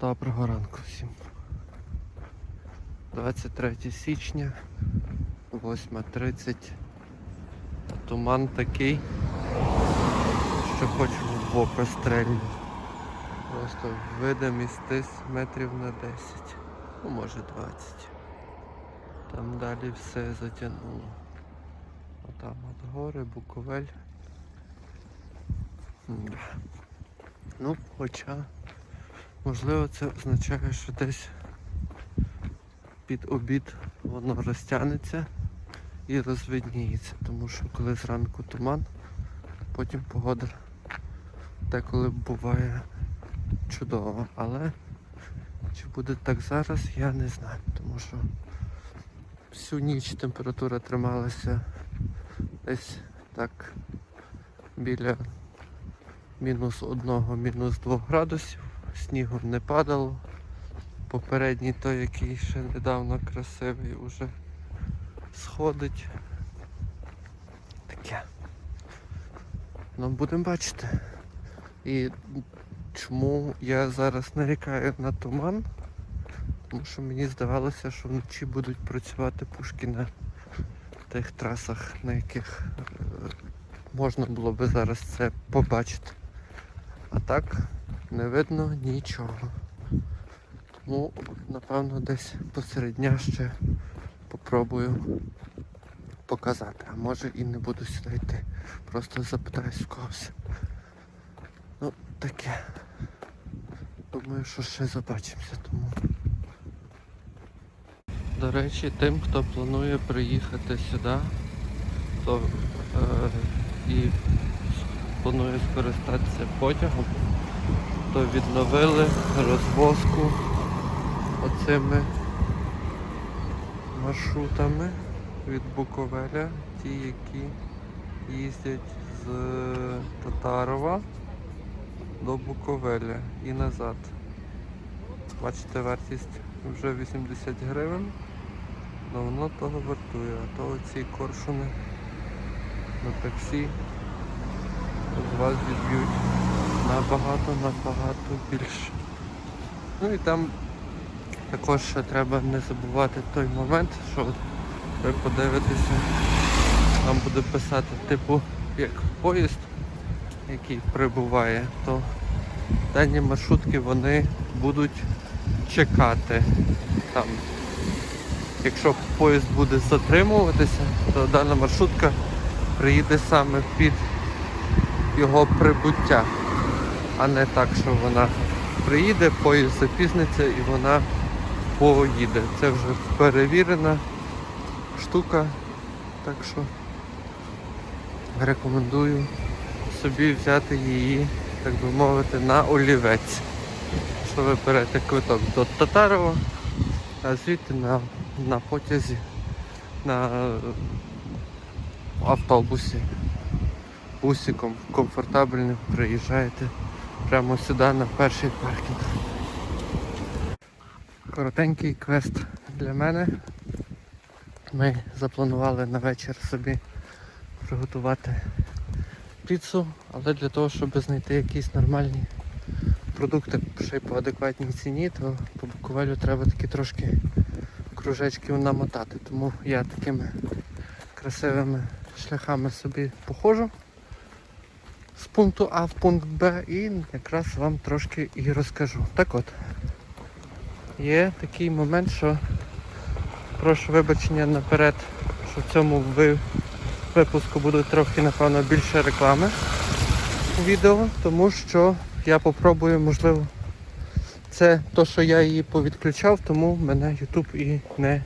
Доброго ранку всім. 23 січня, 8.30. Туман такий, що хоч в око стрельну. Просто видимість десь метрів на 10, ну може 20. Там далі все затягнуло. А там от гори, Буковель. Ну, хоча Можливо, це означає, що десь під обід воно розтягнеться і розвидніється, тому що коли зранку туман, потім погода деколи буває чудова. Але чи буде так зараз, я не знаю, тому що всю ніч температура трималася десь так біля мінус одного, мінус двох градусів снігу не падало. Попередній той, який ще недавно красивий, уже сходить. Таке. Ну, будемо бачити. І чому я зараз нарікаю на туман? Тому що мені здавалося, що вночі будуть працювати пушки на тих трасах, на яких е, можна було би зараз це побачити. А так не видно нічого. Тому, напевно, десь посеред дня ще попробую показати. А може і не буду сюди йти. Просто запитаюсь в когось. Ну, таке. Думаю, що ще побачимося тому. До речі, тим, хто планує приїхати сюди, то е, і планує скористатися потягом, то відновили розвозку оцими маршрутами від Буковеля, ті, які їздять з Татарова до Буковеля і назад. Бачите, вартість вже 80 гривень, але воно того вартує, а то оці коршуни на таксі з вас відб'ють набагато, набагато більше. Ну і там також ще треба не забувати той момент, що от ви подивитеся, там буде писати типу як поїзд, який прибуває, то дані маршрутки вони будуть чекати там. Якщо поїзд буде затримуватися, то дана маршрутка приїде саме під його прибуття, а не так, що вона приїде, поїзд запізниться і вона поїде. Це вже перевірена штука, так що рекомендую собі взяти її, так би мовити, на олівець. Що ви берете квиток до Татарова, а звідти на, на потязі, на автобусі бусиком комфортабельним приїжджаєте прямо сюди на перший паркінг. Коротенький квест для мене. Ми запланували на вечір собі приготувати піцу, але для того, щоб знайти якісь нормальні продукти ще й по адекватній ціні, то по Буковелю треба такі трошки кружечків намотати. Тому я такими красивими шляхами собі походжу з пункту А в пункт Б і якраз вам трошки і розкажу. Так от, є такий момент, що прошу вибачення наперед, що в цьому ви- випуску буде трохи, напевно, більше реклами відео, тому що я попробую, можливо, це то, що я її повідключав, тому мене YouTube і не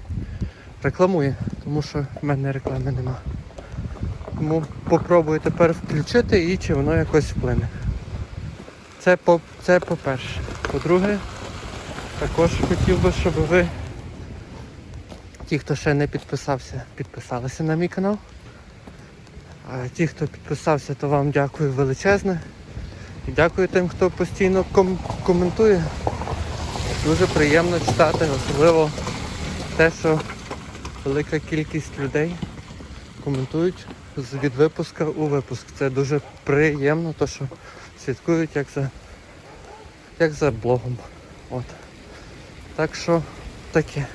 рекламує, тому що в мене реклами нема. Тому попробую тепер включити і чи воно якось вплине. Це по, це по-перше. По-друге, також хотів би, щоб ви, ті, хто ще не підписався, підписалися на мій канал. А ті, хто підписався, то вам дякую величезне. І дякую тим, хто постійно ком- коментує. Дуже приємно читати, особливо те, що велика кількість людей коментують від випуска у випуск. Це дуже приємно, то що слідкують як за, як за блогом. От. Так що таке.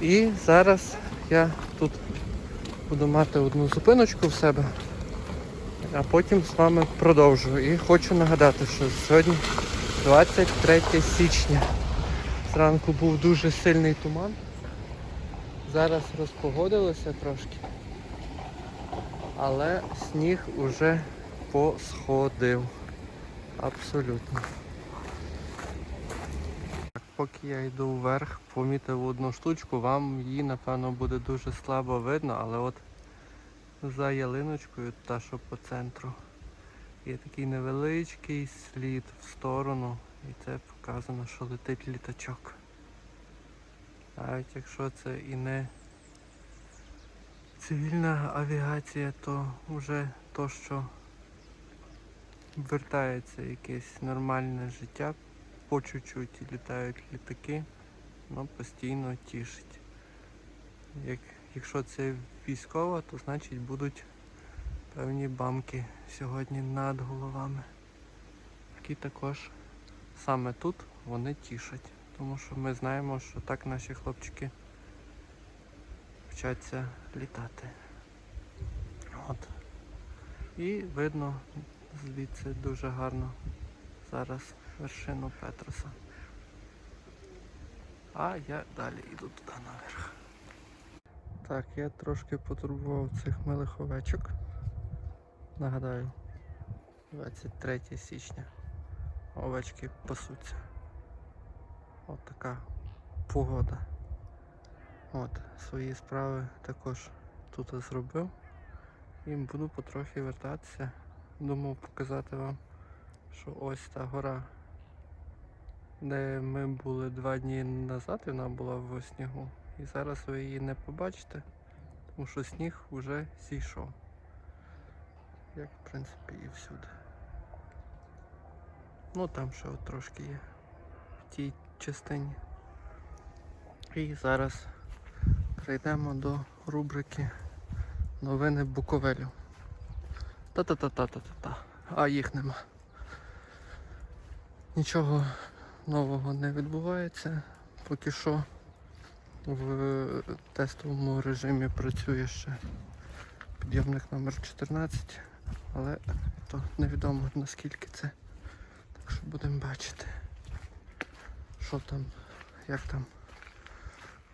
І зараз я тут буду мати одну зупиночку в себе, а потім з вами продовжу. І хочу нагадати, що сьогодні 23 січня. Зранку був дуже сильний туман. Зараз розпогодилося трошки. Але сніг уже посходив. Абсолютно. Так, Поки я йду вверх, помітив одну штучку, вам її напевно буде дуже слабо видно, але от за ялиночкою, та що по центру, є такий невеличкий слід в сторону і це показано, що летить літачок. Навіть якщо це і не цивільна авіація, то вже то, що вертається якесь нормальне життя, по чуть-чуть літають літаки, воно постійно тішить. Як, якщо це військова, то значить будуть певні бамки сьогодні над головами. Які також саме тут вони тішать. Тому що ми знаємо, що так наші хлопчики вчаться літати. От. І видно звідси дуже гарно зараз вершину Петроса. А я далі йду туди наверх. Так, я трошки потурбував цих милих овечок. Нагадаю, 23 січня. Овечки пасуться. От погода. От, свої справи також тут зробив. І буду потрохи вертатися. Думав показати вам, що ось та гора, де ми були два дні назад, вона була в снігу. І зараз ви її не побачите, тому що сніг вже зійшов. Як в принципі і всюди. Ну там ще от трошки є в тій частині. І зараз перейдемо до рубрики Новини Буковелю. Та-та-та-та-та-та-та. А їх нема. Нічого нового не відбувається. Поки що в тестовому режимі працює ще підйомник номер 14, але то невідомо наскільки це. Так що будемо бачити, що там, як там.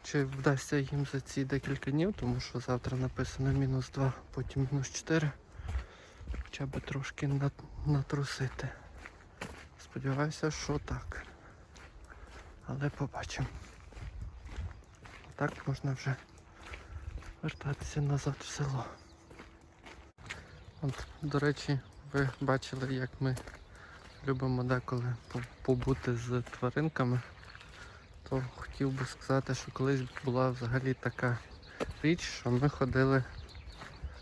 Чи вдасться їм за ці декілька днів, тому що завтра написано мінус 2, потім мінус 4. Хоча б трошки натрусити. Сподіваюся, що так. Але побачимо. Так можна вже вертатися назад в село. От, до речі, ви бачили, як ми любимо деколи побути з тваринками то хотів би сказати, що колись була взагалі така річ, що ми ходили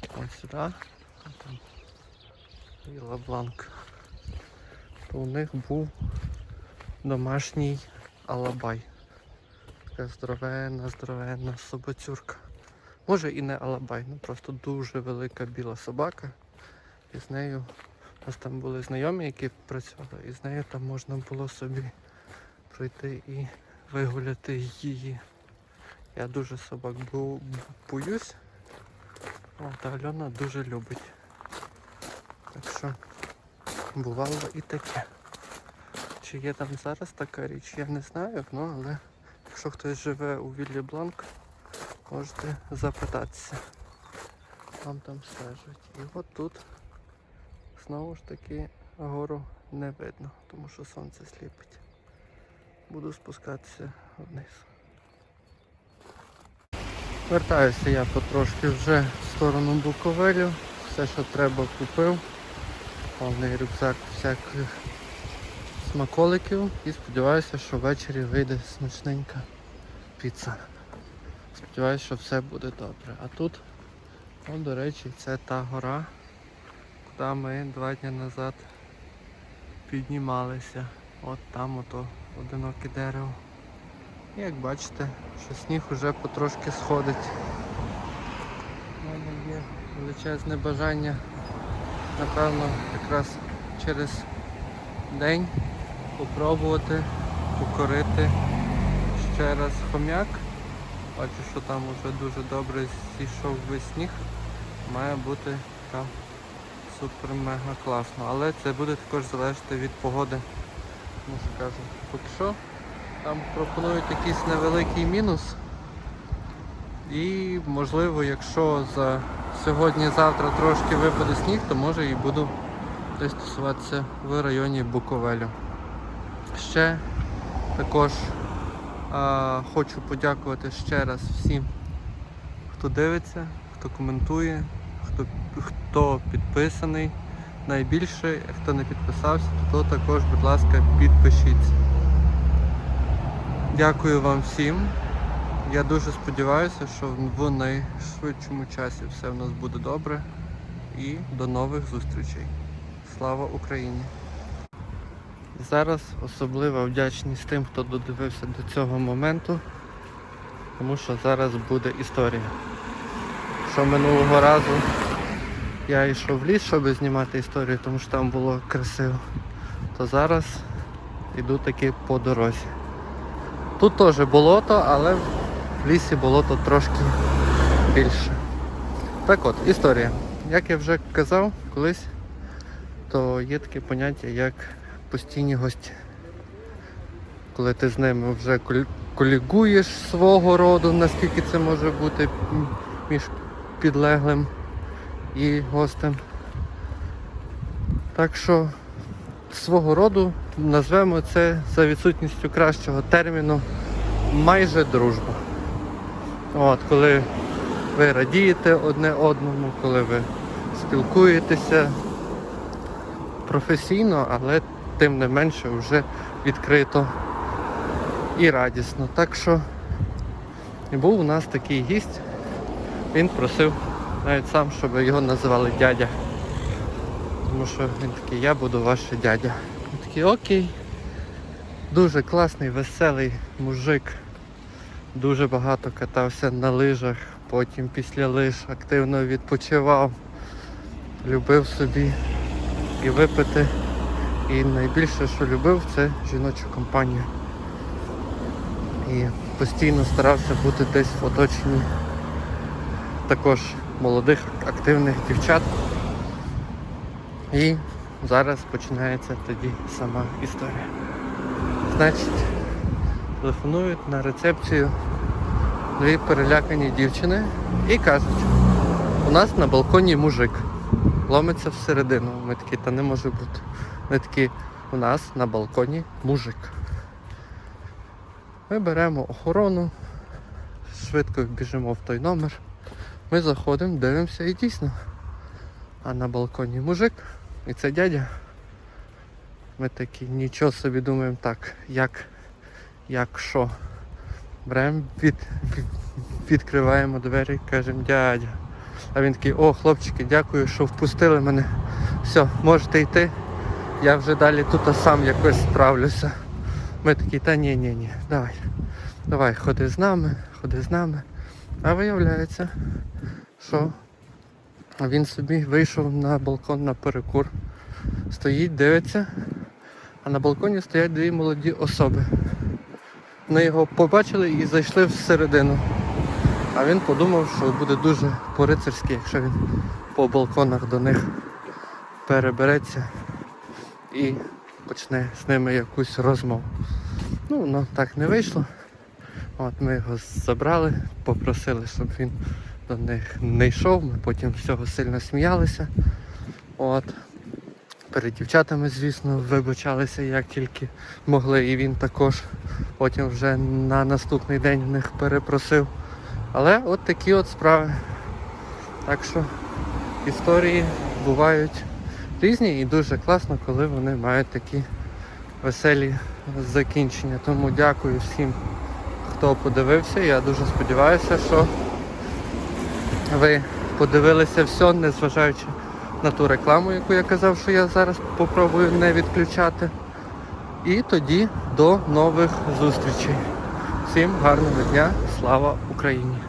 ось сюди, а там Віла Бланк. То у них був домашній алабай. Така здоровенна, здоровенна собацюрка. Може і не алабай, ну просто дуже велика біла собака. І з нею у нас там були знайомі, які працювали, і з нею там можна було собі пройти і вигуляти її. Я дуже собак бо- боюсь. От, а Альона дуже любить. Так що бувало і таке. Чи є там зараз така річ, я не знаю, ну але якщо хтось живе у Віллі Бланк, можете запитатися. Вам там скажуть. І от тут знову ж таки гору не видно, тому що сонце сліпить буду спускатися вниз. Вертаюся я потрошки вже в сторону Буковелю. Все, що треба, купив. Повний рюкзак всяких смаколиків і сподіваюся, що ввечері вийде смачненька піца. Сподіваюся, що все буде добре. А тут, ну, до речі, це та гора, куди ми два дні назад піднімалися. От там ото одиноке дерево. І як бачите, що сніг уже потрошки сходить. У мене є величезне бажання, напевно, якраз через день попробувати покорити ще раз хом'як. Бачу, що там вже дуже добре зійшов весь сніг. Має бути така супер мега класно. Але це буде також залежати від погоди. Ну скажу. Поки що там пропонують якийсь невеликий мінус. І можливо, якщо за сьогодні-завтра трошки випаде сніг, то може і буду десь тусуватися в районі Буковелю. Ще також а, хочу подякувати ще раз всім, хто дивиться, хто коментує, хто, хто підписаний. Найбільше, хто не підписався, то також, будь ласка, підпишіться. Дякую вам всім. Я дуже сподіваюся, що в найшвидшому часі все в нас буде добре. І до нових зустрічей. Слава Україні! Зараз особлива вдячність тим, хто додивився до цього моменту, тому що зараз буде історія. Що минулого разу я йшов в ліс, щоб знімати історію, тому що там було красиво, то зараз йду таки по дорозі. Тут теж болото, але в лісі болото трошки більше. Так от, історія. Як я вже казав колись, то є таке поняття як постійні гості. Коли ти з ними вже колігуєш свого роду, наскільки це може бути між підлеглим і гостем. Так що свого роду назвемо це за відсутністю кращого терміну майже дружба. От, коли ви радієте одне одному, коли ви спілкуєтеся професійно, але тим не менше вже відкрито і радісно. Так що був у нас такий гість, він просив навіть сам, щоб його називали дядя. Тому що він такий, я буду ваш дядя. Він такий, окей. Дуже класний, веселий мужик. Дуже багато катався на лижах, потім після лиж активно відпочивав, любив собі і випити. І найбільше, що любив, це жіночу компанію. І постійно старався бути десь в оточенні також молодих, активних дівчат. І зараз починається тоді сама історія. Значить, телефонують на рецепцію дві перелякані дівчини і кажуть, у нас на балконі мужик ломиться всередину. Ми такі, та не може бути. Ми такі, у нас на балконі мужик. Ми беремо охорону, швидко біжимо в той номер. Ми заходимо, дивимося і дійсно. А на балконі мужик і це дядя. Ми такі нічого собі думаємо так, як, як що. Беремо, від, від, відкриваємо двері, і кажемо дядя. А він такий, о, хлопчики, дякую, що впустили мене. Все, можете йти. Я вже далі тут сам якось справлюся. Ми такі, та ні, ні, ні, давай. Давай, ходи з нами, ходи з нами. А виявляється, що він собі вийшов на балкон на перекур. Стоїть, дивиться, а на балконі стоять дві молоді особи. Вони його побачили і зайшли всередину. А він подумав, що буде дуже по-рицарськи, якщо він по балконах до них перебереться і почне з ними якусь розмову. Ну, воно так не вийшло. От ми його забрали, попросили, щоб він до них не йшов. Ми потім з цього сильно сміялися. От. Перед дівчатами, звісно, вибачалися як тільки могли, і він також потім вже на наступний день в них перепросив. Але от такі от справи. Так що історії бувають різні і дуже класно, коли вони мають такі веселі закінчення. Тому дякую всім, хто подивився. Я дуже сподіваюся, що ви подивилися все, незважаючи на ту рекламу, яку я казав, що я зараз попробую не відключати. І тоді до нових зустрічей. Всім гарного дня, слава Україні!